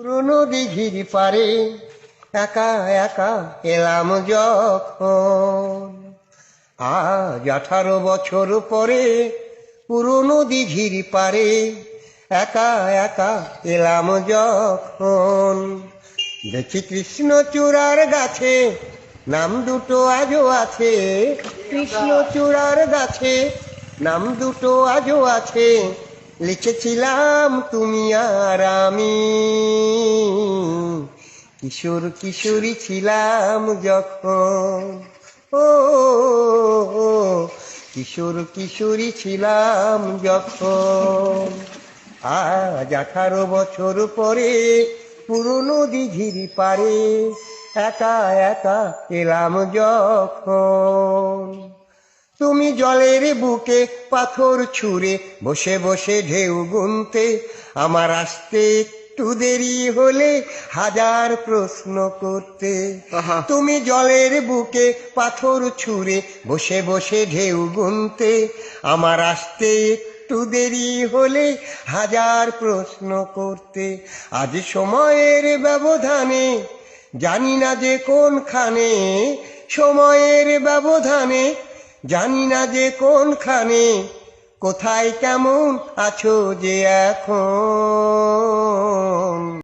পুরনো দিঘির পারে একা একা এলাম যখন। আজ আঠারো বছর পরে পুরনো দিঘির পারে একা একা এলাম যখন। দেখি কৃষ্ণ চূড়ার গাছে নাম দুটো আজও আছে। কৃষ্ণ চূড়ার গাছে নাম দুটো আজও আছে। লিখেছিলাম তুমি আর আমি। কিশোর কিশোরী ছিলাম যখন। ও, কিশোর কিশোরী ছিলাম যখন। আজ আঠারো বছর পরে পুরনো দিঘির পারে একা একা এলাম যখন। তুমি জলের বুকে পাথর ছুঁড়ে বসে বসে ঢেউ গুনতে। আমার আসতে একটু দেরি হলে হাজার প্রশ্ন করতে। তুমি জলের বুকে পাথর ছুঁড়ে বসে বসে ঢেউ গুনতে। আমার আসতে একটু দেরি হলে হাজার প্রশ্ন করতে। আজ সময়ের ব্যবধানে জানি না যে কোনখানে সময়ের ব্যবধানে জানি না যে কোনখানে কোথায় কেমন আছো যে এখন।